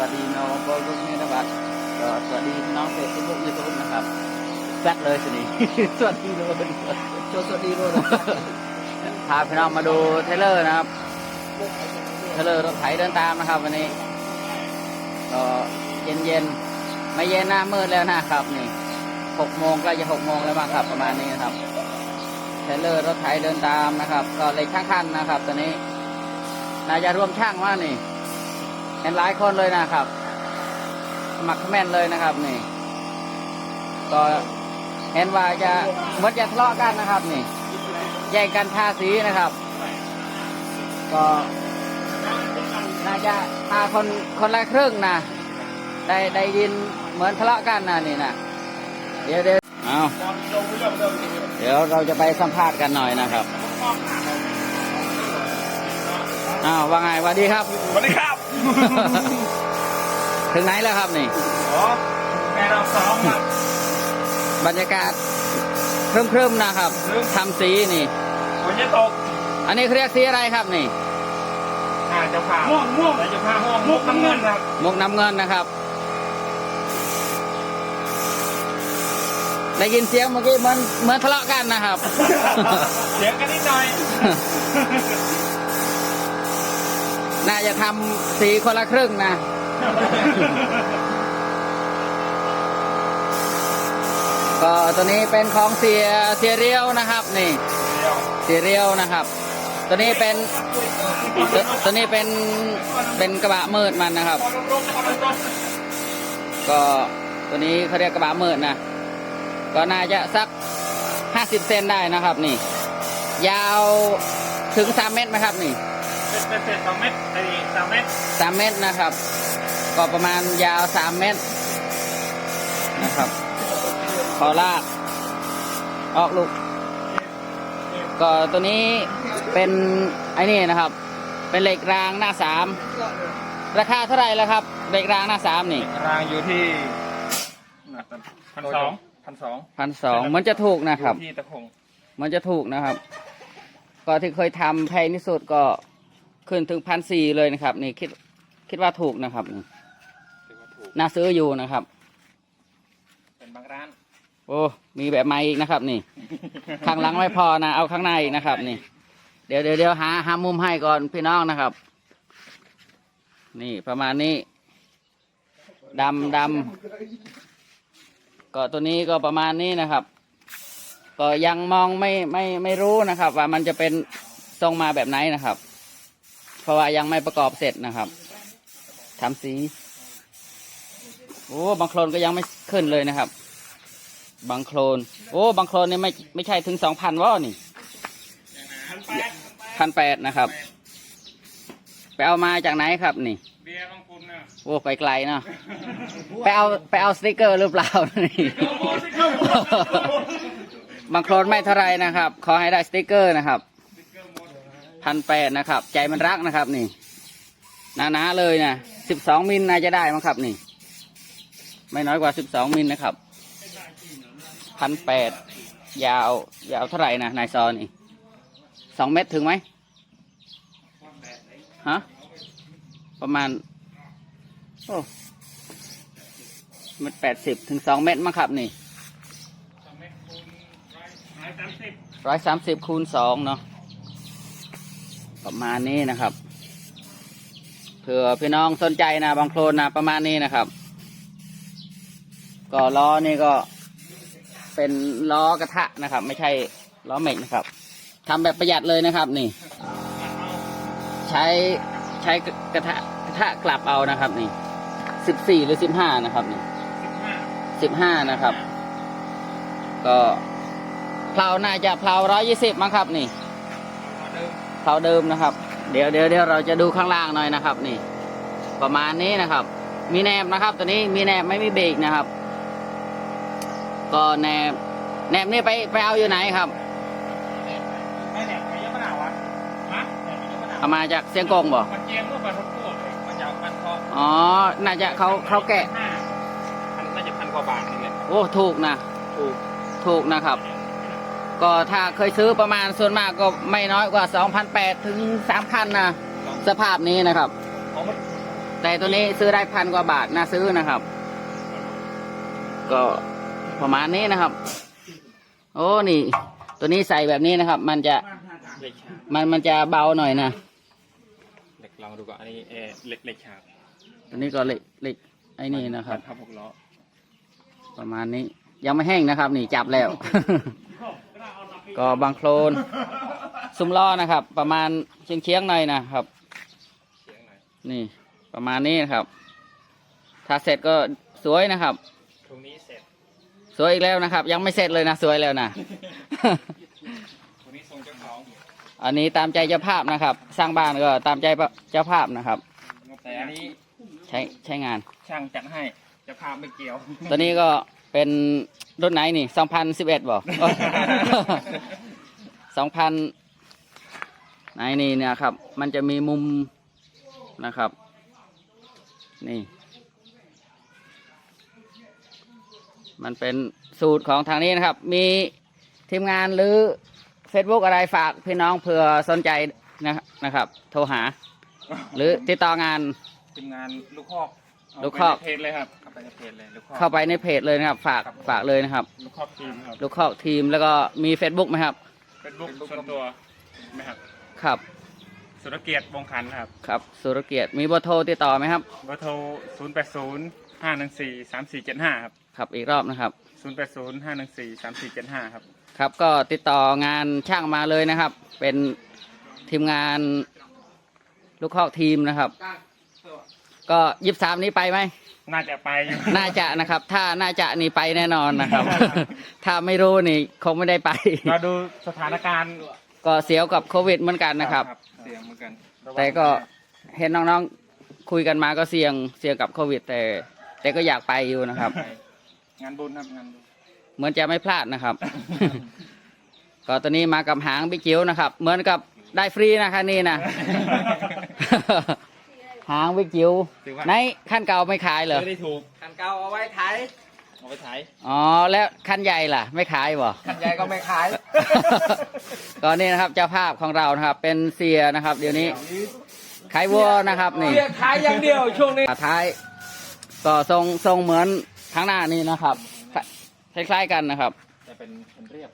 วัสดีน้องบอลลูกนี่นะครับก็สวัสดีน้องเฟซบุ๊กยูทูบนะครับแฟลกเลยสินี่สวัสดีโรนโชว์สวัสดีโรนพาพี่น้องมาดูเทเลอร์นะครับเทเลอร์รถไถเดินตามนะครับ วันนี้ก็เย็นเย็นไม่เย็นหน้ามืดแล้วนะครับนี่หกโมงใกล้จะหกโมงแล้วบ้างครับ ประมาณนี้นะครับเทเลอร์รถไถเดินตามนะครับ ก็เลยช่างคันนะครับ ตอนนี้นายจะร่วมช่างว่านี่ เห็นหลายคนเลยนะครับสมัครคอมเมนเลยนะครับ นี่ ก็เห็นว่าจะเหมดจะทะเลาะกันนะครับ นี่แย่งกันทาสีนะครับ ก็น่าจะพาคนคนละครึ่งนะได้ได้ยินเหมือนทะเลาะกันนะนี่นะเดี๋ยวเดี๋ยวเอาเดี๋ยวเราจะไปสัมภาษณ์กันหน่อยนะครับอ้าวว่าไงสวัสดีครับสวัสดีครับ ถึงไหนแล้วครับนี่อ๋อแม่เราซ้อมครับบรรยากาศครึมๆนะครับครึ้มทำสีนี่ฝนจะตก อันนี้เขาเรียกสีอะไรครับนี่อ่าจะผ่าม่วงม่วงแต่จะผ่าม่วงมุกน้ำเงินครับมุกน้ำเงินนะครับ ได้ยินเสียงเมื่อกี้เหมือนเหมือนทะเลาะกันนะครับ เสียงกันนิดหน่อย น่าจะทำสีคนละครึ่งนะก็ตัวนี้เป็นของเสียเสียเรียวนะครับ นี่เดี๋ยวเสียเรียวนะครับ ตัวนี้เป็นตัวตัวนี้เป็นเป็นกระบะมืดมันนะครับพอลงๆพอลงก็ตัวนี้เขาเรียกกระบะมืดนะก็น่าจะสักห้าสิบเซนได้นะครับ นี่ ยาวถึงสามเมตรไหมครับนี่ๆ เป็นเป็นเศษสองเม็ดไอ้สามเม็ดสามเมตรนะครับ ก็ประมาณยาวสามเมตรนะครับขอลากออกลูก ก็ตัวนี้เป็นไอ้นี่นะครับ เป็นเหล็กรางหน้าสามราคาเท่าไหร่แล้วครับเหล็กรางหน้าสามนี่รางอยู่ที่พันสองพันสองพันสองมันจะถูกนะครับที่ตะคงมันจะถูกนะครับ ก็ที่เคยทำแพงที่สุดก็ ขึ้นถึงพันสี่เลยนะครับ นี่คิดคิดว่าถูกนะครับนี่ถือว่าถูก น่าซื้ออยู่นะครับ เป็นบางร้าน โอ้มีแบบใหม่อีกนะครับ นี่ ข้างหลังไม่พอนะเอาข้างในอีกนะครับ นี่ เดี๋ยวเดี๋ยวเดี๋ยวหาหามุมให้ก่อนพี่น้องนะครับ นี่ประมาณนี้ดำดำก็ตัวนี้ก็ประมาณนี้นะครับ ก็ยังมองไม่ไม่ไม่รู้นะครับ ว่ามันจะเป็นทรงมาแบบไหนนะครับ เพราะว่ายังไม่ประกอบเสร็จนะครับทำสีโอ้บางโคลนก็ยังไม่ขึ้นเลยนะครับ บางโคลน โอ้บางโคลนนี่ไม่ไม่ใช่ถึงสองพันว่านี่พันแปดพันแปดนะครับ ไปเอามาจากไหนครับนี่เบียร์บางคุณนะโอ้ไปไกลเนาะไปเอาไปเอาสติกเกอร์หรือเปล่านี่บางโคลนไม่เท่าไรนะครับ ขอให้ได้สติกเกอร์นะครับ พันแปดนะครับ ใจมันรักนะครับนี่หนาๆเลยนะสิบสองมิลน่าจะได้มั้งครับนี่ ไม่น้อยกว่าสิบสองมิลนะครับพันแปดยาวยาวเท่าไหร่นะนายซอนี่สองเมตรถึงไหมฮะประมาณโอ้มันแปดสิบถึงสองเมตรมั้งครับนี่สองเม็ดคูณร้อยร้อยสามสิบร้อยสามสิบคูณสองเนาะ ประมาณนี้นะครับเผื่อพี่น้องสนใจนะบางโคลนนะประมาณนี้นะครับ ก็ล้อนี่ก็เป็นล้อกระทะนะครับ ไม่ใช่ล้อเหม็กนะครับทำแบบประหยัดเลยนะครับ นี่ ใช้ใช้กระทะกระทะกลับเอานะครับ นี่สิบสี่หรือสิบห้านะครับ นี่สิบห้านะครับ ก็เพลาน่าจะเพลาร้อยยี่สิบมั้งครับ นี่ เดิมเพลาเดิมนะครับ เดี๋ยวเดี๋ยวเดี๋ยวเราจะดูข้างล่างหน่อยนะครับ นี่ ประมาณนี้นะครับ มีแนบนะครับ ตัวนี้มีแนบไม่มีเบรกนะครับ ก็แนบแนบนี่ไปไปเอาอยู่ไหนครับไม่เนี่ยไม่ยกมะนาววะฮะเนี่ยไม่ยกมะนาวเอามาจากเสียงกงบ่มันเจียงเมื่อปลาทุกตัวเลยมันจะเอาพันคออ๋อ น่าจะเขาเขาแกะห้าพันน่าจะพันกว่าบาทนี่แหละโอ้ถูกนะ ถูกถูกนะครับ ก็ถ้าเคยซื้อประมาณส่วนมากก็ไม่น้อยกว่า 2,800 ถึง 3,000 นะ สภาพนี้นะครับของมันแต่ตัวนี้ซื้อได้พันกว่าบาทน่าซื้อนะครับ ก็ประมาณนี้นะครับ โอ้นี่ ตัวนี้ใส่แบบนี้นะครับ มันจะเหล็กฉาบมันมันจะเบาหน่อยนะเหล็กลองดูก่อนอันนี้เออเหล็กเหล็กฉาบตัวนี้ก็เหล็กเหล็กไอ้นี่นะครับพับหกล้อประมาณนี้ยังไม่แห้งนะครับ นี่จับแล้ว ก็บางโคลนซุ้มล้อนะครับ ประมาณเชียงเชียงๆหน่อยนะครับเสียงหน่อยนี่ประมาณนี้นะครับถ้าเสร็จก็สวยนะครับตรงนี้เสร็จสวยอีกแล้วนะครับ ยังไม่เสร็จเลยนะสวยแล้วนะตรงนี้ทรงเจ้าของอันนี้ตามใจเจ้าภาพนะครับ สร้างบ้านก็ตามใจเจ้าภาพนะครับแต่อันนี้ใช้ใช้งานช่างจัดให้เจะภาพไม่เกี่ยวตัวนี้ก็ เป็นรุ่นไหนนี่2011บอก2000ไหนนี่เนี่ยครับ มันจะมีมุมนะครับ นี่ มันเป็นสูตรของทางนี้นะครับ มีทีมงานหรือ Facebook อะไรฝากพี่น้องเผื่อสนใจนะนะครับ โทรหา หรือติดต่องานทีมงานลูกคอกเา ลูกคอกไปในเพจเลยครับเข้าไปในเพจเลยลูกคอกเข้าไปในเพจเลยนะครับ ฝากฝากเลยนะครับ ลูกคอกทีมครับลูกคอกทีมแล้วก็มี Facebook ไหมครับ เป็นบุ๊กส่วนตัวไหมครับครับ สุรเกียรติวงคันครับครับสุรเกียรติมีเบอร์โทรติดต่อไหมครับ เบอร์โทร0 8 0 5 1 4 3 4 7 5ครับครับอีกรอบนะครับ 0 8 0 5 1 4 3 4 7 5ครับครับก็ติดต่องานช่างมาเลยนะครับ เป็นทีมงานลูกคอกทีมนะครับ ก็ยิบสามนี้ไปไหม น่าจะไปอยู่ น่าจะนะครับ ถ้าน่าจะนี่ไปแน่นอนนะครับ ถ้าไม่รู้นี่คงไม่ได้ไป เราดูสถานการณ์ก็เสียวกับโควิดเหมือนกันนะครับ เสียงเหมือนกันแต่ก็เห็นน้องๆคุยกันมาก็เสี่ยงเสี่ยงกับโควิด แต่ แต่ก็อยากไปอยู่นะครับงานบุญครับงานบุญเหมือนจะไม่พลาดนะครับ ก็ตอนนี้มากับหางบิ๊กจิ๋วนะครับ เหมือนกับได้ฟรีนะคะนี่นะ หางบิ๊กจิ๋วถือว่าในขั้นเก่าไม่ขายเหรอ ไม่ได้ถูกคันเก่าเอาไว้ขายเอาไปถ่ายอ๋อ แล้วขั้นใหญ่ล่ะ ไม่ขายบ่คันใหญ่ก็ไม่ขายก็นี่นะครับเจ้าภาพของเรานะครับ เป็นเสียนะครับ เดี๋ยวนี้ขายวัวนะครับนี่เรียกขายอย่างเดียวช่วงนี้ ขาท้ายก็ทรงทรงเหมือนข้างหน้านี่นะครับคล้ายๆกันนะครับจะเป็นเป็นเรียบ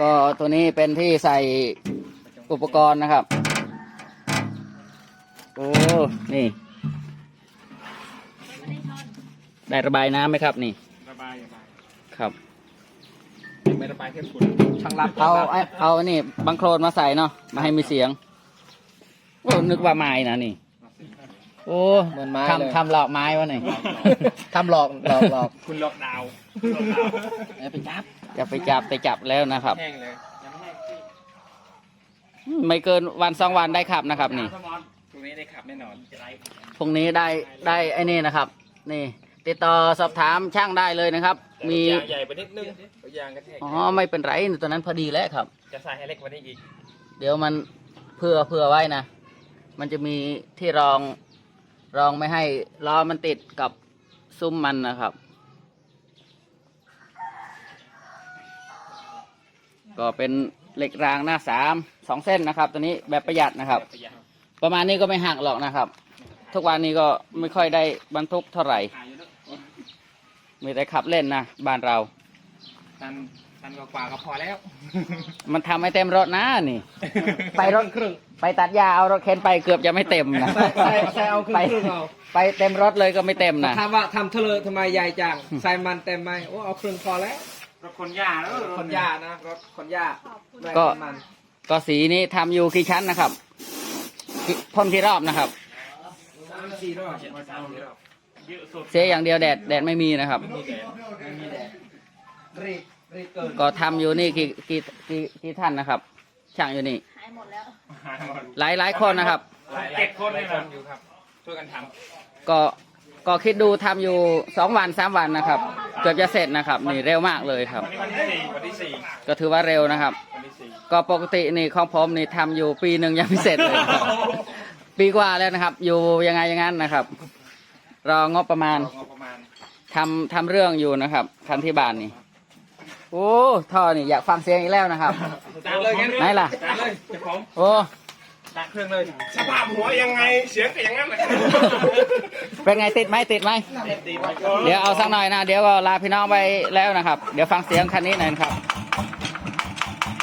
ก็ตัวนี้เป็นที่ใส่อุปกรณ์นะครับ โอ้ นี่ ได้ระบายน้ำไหมครับนี่ ระบายระบายครับ ไม่ระบายแค่ฝุ่นช่างรับเอาเอาเอานี่บังโคลนมาใส่เนาะ มาให้มีเสียง โอ้ นึกว่าไม้นะนี่ โอ้เหมือนไม้เลย ทำทำหลอกไม้วะนี่ ทำหลอกหลอกหลอกคุณล็อกดาวน์เอาไปจับจะไปจับไปจับแล้วนะครับ แห้งเลยยังไม่แห้งที่ไม่เกินวันสองวันได้ขับนะครับนี่ สมอนต รงนี้ได้ขับแน่นอนจะไรพรุ่งนี้ได้ได้ไอ้นี่นะครับ นี่ ติดต่อสอบถามช่างได้เลยนะครับ มียางใหญ่ไปนิดนึงยางกระแทกอ๋อไม่เป็นไรตัวนั้นพอดีแล้วครับ จะใส่ให้เล็กกว่านี้อีก เดี๋ยวมันเผื่อเผื่อไว้นะ มันจะมีที่รองรองไม่ให้ล้อมันติดกับซุ้มมันนะครับ ก็เป็นเหล็กรางหน้าสามสองเส้นนะครับ ตัวนี้แบบประหยัดนะครับ ประหยัดประมาณนี้ก็ไม่หักหรอกนะครับ ทุกวันนี้ก็ไม่ค่อยได้บรรทุกเท่าไหร่ขายอยู่เนอะมีแต่ขับเล่นนะบ้านเรา ตันตันกว่าๆก็พอแล้ว มันทำให้เต็มรถนะนี่ ไปรถครึ่งไปตัดหญ้าเอารถเข็นไปเกือบจะไม่เต็มนะใส่ใส่ใส่เอาครึ่งไปครึ่งเอาไปเต็มรถเลยก็ไม่เต็มนะถามว่าทำเทเลอทำไมใหญ่จังใส่มันเต็มไหมโอ้เอาครึ่งพอแล้วรถคนหญ้าแล้วคนหญ้านะรถคนหญ้าไม่ก็คนมันก็สีนี้ทำอยู่กี่ชั้นนะครับ กี่พ่นกี่รอบนะครับ สามสี่รอบเยอะสุดเสียอย่างเดียวแดดแดดไม่มีนะครับมีแดดไม่มีแดดรีบรีบเกินก็ทำอยู่นี่กี่กี่กี่กี่ท่านนะครับ ช่างอยู่นี่ หายหมดแล้วหายหมดหลายหลายคนนะครับหลายเจ็ดคนเลยครับอยู่ครับ ช่วยกันทก็ก็คิดดูทำอยู่สองวันสามวันนะครับ เกือบจะเสร็จนะครับ นี่เร็วมากเลยครับำวันนี้วันที่สี่วันที่สี่ก็ถือว่าเร็วนะครับวันที่สี่ ก็ปกตินี่ของผมนี่ทำอยู่ปีหนึ่งยังไม่เสร็จเลยครับปีกว่าแล้วนะครับ อยู่ยังไงอย่างนั้นนะครับ รองบประมาณงบประมาณทำทำเรื่องอยู่นะครับคันที่บ้านนี่โอ้ท่อนี่อยากฟังเสียงอีกแล้วนะครับจานเลยงั้นไหนล่ะจานเลยเจ้าผมโอ้ดักเครื่องเลยสภาพหัวยังไงเสียงก็อย่างนั้นแหละเป็นไงติดไหมติดไหมเดี๋ยวเอาสักหน่อยนะเดี๋ยวก็ลาพี่น้องไปแล้วนะครับ เดี๋ยวฟังเสียงคันนี้หน่อยนะครับ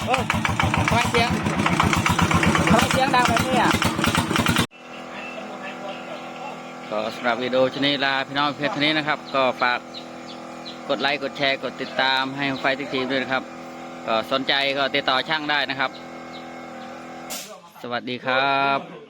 โอ้ยทำไมเสียงทำไมเสียงดังแบบนี้อะก็สำหรับวิดีโอชนี้ลาพี่น้องเพียงเท่านี้นะครับ ก็ฝากกดไลค์กดแชร์กดติดตามให้ไฟติกทีมด้วยนะครับ ก็สนใจก็ติดต่อช่างได้นะครับ สวัสดีครับ